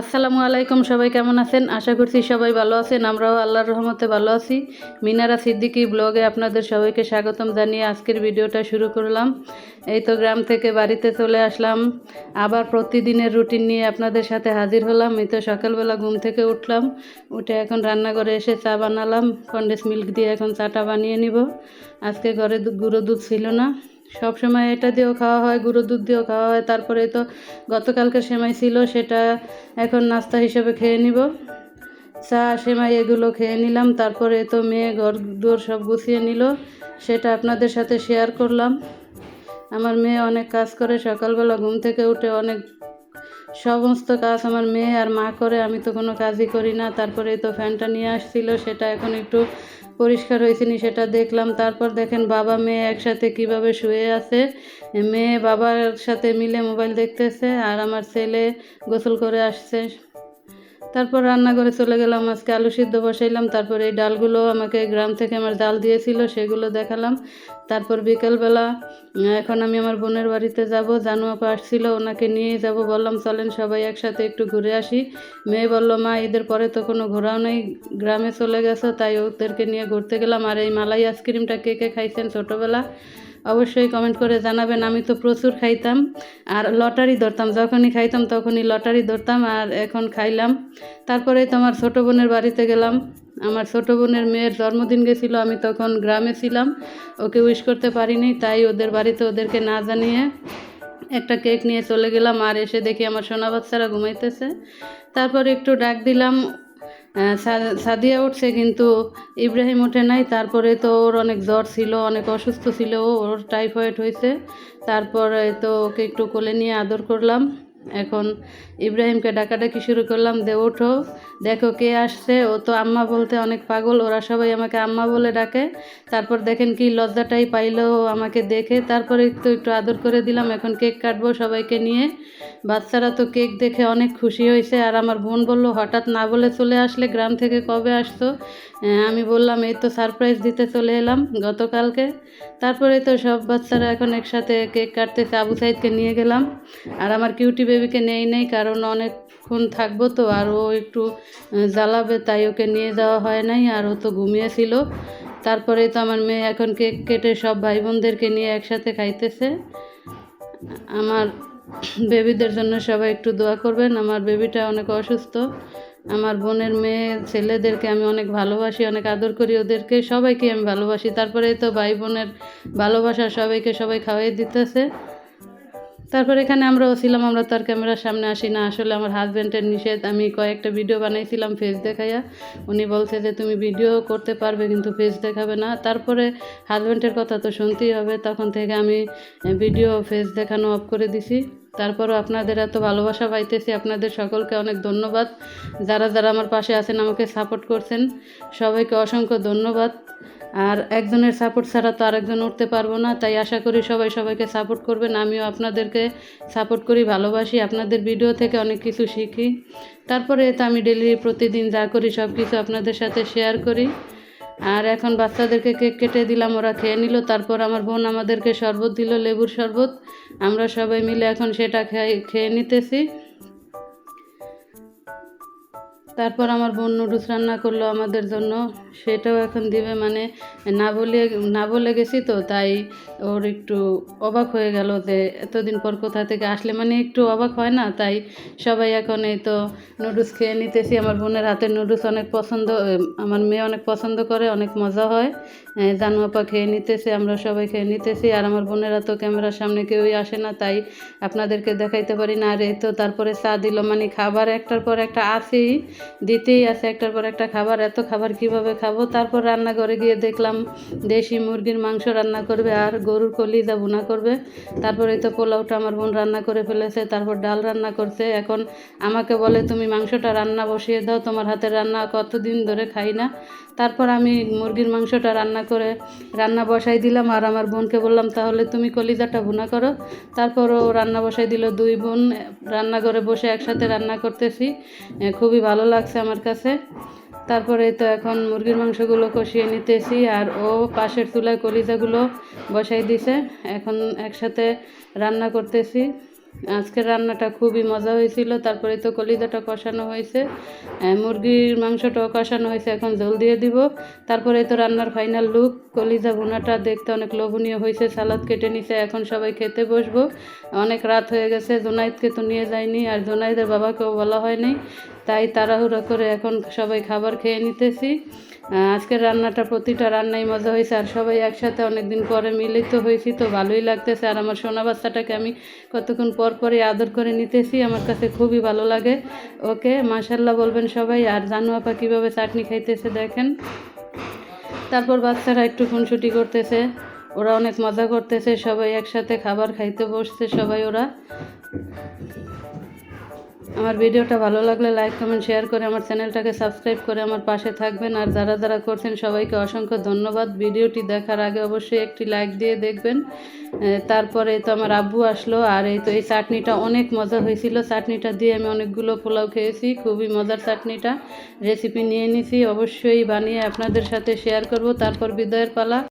আসসালামু আলাইকুম, সবাই কেমন আছেন? আশা করছি সবাই ভালো আছেন, আমরাও আল্লাহর রহমতে ভালো আছি। মিনারা সিদ্দিকি ব্লগে আপনাদের সবাইকে স্বাগতম জানিয়ে আজকের ভিডিওটা শুরু করলাম। এই তো গ্রাম থেকে বাড়িতে চলে আসলাম। আবার প্রতিদিনের রুটিন নিয়ে আপনাদের সাথে হাজির হলাম। এই তো সকালবেলা ঘুম থেকে উঠলাম, উঠে এখন রান্নাঘরে এসে চা বানালাম। কন্ডেন্স মিল্ক দিয়ে এখন চাটা বানিয়ে নিব। আজকে ঘরে গুঁড়ো দুধ ছিল না। সব সময় এটা দিয়েও খাওয়া হয়, গুঁড়ো দুধ দিয়েও খাওয়া হয়। তারপরে তো গতকালকে সেমাই ছিল, সেটা এখন নাস্তা হিসেবে খেয়ে নিব। চা, সেমাই এগুলো খেয়ে নিলাম। তারপরে তো মেয়ে ঘর দুয়ার সব গুছিয়ে নিল। সেটা আপনাদের সাথে শেয়ার করলাম। আমার মেয়ে অনেক কাজ করে, সকালবেলা ঘুম থেকে উঠে অনেক সমস্ত কাজ আমার মেয়ে আর মা করে। আমি তো কোনো কাজই করি না। তারপরে তো ফ্যানটা নিয়ে আসছিল, সেটা এখন একটু পরিষ্কার হয়েছে নি সেটা দেখলাম। তারপর দেখেন বাবা মেয়ে একসাথে কীভাবে শুয়ে আছে। মেয়ে বাবার সাথে মিলে মোবাইল দেখতেছে আর আমার ছেলে গোসল করে আসছে। তারপর রান্নাঘরে চলে গেলাম, আজকে আলু সিদ্ধ বসাইলাম, তারপর এই ডালগুলো আমাকে গ্রাম থেকে আমার ডাল দিয়েছিল, সেগুলো দেখালাম। তারপর বিকেলবেলা এখন আমি আমার বোনের বাড়িতে যাব, জানু আপা আসছিল, ওনাকে নিয়ে যাব, বললাম, চলেন সবাই একসাথে একটু ঘুরে আসি। মেয়ে বলল, মা ঈদের পরে তো কোনো ঘোরাও নেই, গ্রামে চলে গেছো, তাই ওদেরকে নিয়ে ঘুরতে গেলাম, আর এই মালাই আইসক্রিমটা কে কে খাইছেন ছোটোবেলা? অবশ্যই কমেন্ট করে জানাবেন। আমি তো প্রচুর খাইতাম আর লটারি ধরতাম। যখনই খাইতাম তখনই লটারি ধরতাম আর এখন খাইলাম। তারপরে তো আমার ছোটো বোনের বাড়িতে গেলাম। আমার ছোটো বোনের মেয়ের জন্মদিন গেছিল। আমি তখন গ্রামে ছিলাম। ওকে উইশ করতে পারিনি, তাই ওদের বাড়িতে ওদেরকে না জানিয়ে একটা কেক নিয়ে চলে গেলাম। আর এসে দেখি আমার সোনা বাচ্চারা ঘুমাইতেছে। তারপর একটু ডাক দিলাম। সাদিয়া উঠছে কিন্তু ইব্রাহিম ওঠে নাই। তারপরে তো ওর অনেক জ্বর ছিল, অনেক অসুস্থ ছিল ওর টাইফয়েড হয়েছে। তারপরে তো ওকে একটু কোলে নিয়ে আদর করলাম। এখন ইব্রাহিমকে ডাকাডাকি শুরু করলাম, দে, ওঠো, দেখো কে আসছে। ও তো আম্মা বলতে অনেক পাগল, ওরা সবাই আমাকে আম্মা বলে ডাকে। তারপর দেখেন কি লজ্জাটাই পাইলো আমাকে দেখে। তারপরে একটু একটু আদর করে দিলাম, এখন কেক কাটবো সবাইকে নিয়ে। বাচ্চারা তো কেক দেখে অনেক খুশি হয়েছে। আর আমার বোন বলল, হঠাৎ না বলে চলে আসলে, গ্রাম থেকে কবে আসতো? আমি বললাম, এই তো সারপ্রাইজ দিতে চলে এলাম গতকালকে। তারপরে তো সব বাচ্চারা এখন একসাথে কেক কাটতেছে, আবু সাইদকে নিয়ে গেলাম। আর আমার কিউটি বেবিকে নেই নেই, কারণ অনেকক্ষণ থাকব তো, আর ও একটু জ্বালাবে, তাই ওকে নিয়ে যাওয়া হয় নাই, আর ও তো ঘুমিয়েছিল। তারপরে তো আমার মেয়ে এখন কেক কেটে সব ভাই বোনদেরকে নিয়ে একসাথে খাইতেছে। আমার বেবিদের জন্য সবাই একটু দোয়া করবেন, আমার বেবিটা অনেক অসুস্থ। আমার বোনের মেয়ে, ছেলেদেরকে আমি অনেক ভালোবাসি, অনেক আদর করি, ওদেরকে সবাইকে আমি ভালোবাসি। তারপরে তো ভাই বোনের ভালোবাসা সবাইকে সবাই খাওয়াই দিতেছে। তারপর এখানে আমরাও ছিলাম, আমরা তো আর ক্যামেরার সামনে আসি না। আসলে আমার হাজব্যান্ডের নিষেধ, আমি কয়েকটা ভিডিও বানাইছিলাম ফেস দেখাইয়া। উনি বলছে যে, তুমি ভিডিও করতে পারবে কিন্তু ফেস দেখাবে না। তারপরে হাজব্যান্ডের কথা তো শুনতেই হবে। তখন থেকে আমি ভিডিও ফেস দেখানো অফ করে দিছি। তারপরও আপনাদের এত ভালোবাসা পাইতেছি। আপনাদের সকলকে অনেক ধন্যবাদ। যারা যারা আমার পাশে আছেন, আমাকে সাপোর্ট করছেন, সবাইকে অসংখ্য ধন্যবাদ। আর একজনের সাপোর্ট ছাড়া তো আরেকজন উঠতে পারব না। তাই আশা করি সবাই সবাইকে সাপোর্ট করবেন। আমিও আপনাদেরকে সাপোর্ট করি, ভালোবাসি। আপনাদের ভিডিও থেকে অনেক কিছু শিখি। তারপরে তো আমি ডেলি প্রতিদিন যা করি সব কিছু আপনাদের সাথে শেয়ার করি। আর এখন বাচ্চাদেরকে কেক কেটে দিলাম, ওরা খেয়ে নিল। তারপর আমার বোন আমাদেরকে শরবত দিল, লেবুর শরবত। আমরা সবাই মিলে এখন সেটা খেয়ে খেয়ে নিতেছি। তারপর আমার বোন নুডলস রান্না করল আমাদের জন্য। সেটাও এখন দিবে মানে না বলে না বলে গেছি তো তাই ওর একটু অবাক হয়ে গেল যে এতদিন পর কোথা থেকে আসলে। মানে একটু অবাক হয় না তাই সবাই এখন এই তো নুডলস খেয়ে নিতেছি। আমার বোনের হাতের নুডলস অনেক পছন্দ আমার মেয়ে অনেক পছন্দ করে অনেক মজা হয়। এ, জানু আপা খেয়ে নিতেছে আমরা সবাই খেয়ে নিতেছি। আর আমার বোনেরা তো ক্যামেরার সামনে কেউই আসে না তাই আপনাদেরকে দেখাইতে পারি না। আর এই তো তারপরে চা দিল মানে খাবার একটার পর একটা আসেই দিতেই আছে একটার পর একটা খাবার, এত খাবার কীভাবে খাব? তারপর রান্নাঘরে গিয়ে দেখলাম দেশি মুরগির মাংস রান্না করবে আর গরুর কলিজা ভুনা করবে। তারপরে এই তো পোলাওটা আমার বোন রান্না করে ফেলেছে, তারপর ডাল রান্না করছে। এখন আমাকে বলে, তুমি মাংসটা রান্না বসিয়ে দাও, তোমার হাতের রান্না কতদিন ধরে খাই না? তারপর আমি মুরগির মাংসটা রান্না করে রান্না বসাই দিলাম আর আমার বোনকে বললাম, তাহলে তুমি কলিজাটা ভুনা করো। তারপর ও রান্না বসাই দিল দুই বোন, রান্নাঘরে বসে একসাথে রান্না করতেছি। খুবই ভালো লাগছে আমার কাছে। তারপরে তো এখন মুরগির মাংসগুলো কষিয়ে নিতেছি আর ও পাশের চুলায় কলিজাগুলো বসাই দিছে। এখন একসাথে রান্না করতেছি। আজকের রান্নাটা খুবই মজা হয়েছিল, তারপরে তো কলিজাটা কষানো হয়েছে। মুরগির মাংসটাও কষানো হয়েছে, এখন জল দিয়ে দিব। তারপরে তো রান্নার ফাইনাল লুক, কলিজা ভুনাটা দেখতে অনেক লোভনীয় হয়েছে, সালাদ কেটে নিছে, এখন সবাই খেতে বসবো। অনেক রাত হয়ে গেছে, জোনাইদকে তো নিয়ে যায়নি আর জোনাইদের বাবাকেও বলা হয়নি। তাই তাড়াহুড়ো করে এখন সবাই খাবার খেয়ে নিতেছি। আজকের রান্নাটা প্রতিটা রান্নাই মজা হয়েছে, আর সবাই একসাথে অনেকদিন পরে মিলিত হয়েছি, তো ভালোই লাগতেছে। আর আমার সোনা বাচ্চাটাকে আমি কতক্ষণ পর পরই আদর করে নিতেছি, আমার কাছে খুবই ভালো লাগে। ওকে মাশাল্লাহ বলবেন সবাই। আর জানু আপা কীভাবে চাটনি খাইতেছে দেখেন। তারপর বাচ্চারা একটু খুনসুটি করতেছে, ওরা অনেক মজা করতেছে, সবাই একসাথে খাবার খাইতে বসছে, সবাই ওরা। আমার ভিডিওটা ভালো লাগলে লাইক কমেন্ট শেয়ার করে আমার চ্যানেলটাকে সাবস্ক্রাইব করে আমার পাশে থাকবেন। আর যারা যারা করছেন, সবাইকে অসংখ্য ধন্যবাদ। ভিডিওটি দেখার আগে অবশ্যই একটি লাইক দিয়ে দেখবেন। তারপরে তো আমার আব্বু আসলো, আর এই তো এই চাটনিটা অনেক মজা হয়েছিল। চাটনিটা দিয়ে আমি অনেকগুলো পোলাও খেয়েছি, খুবই মজার চাটনিটা। রেসিপি নিয়ে নিছি, অবশ্যই বানিয়ে আপনাদের সাথে শেয়ার করব। তারপর বিদায়ের পালা।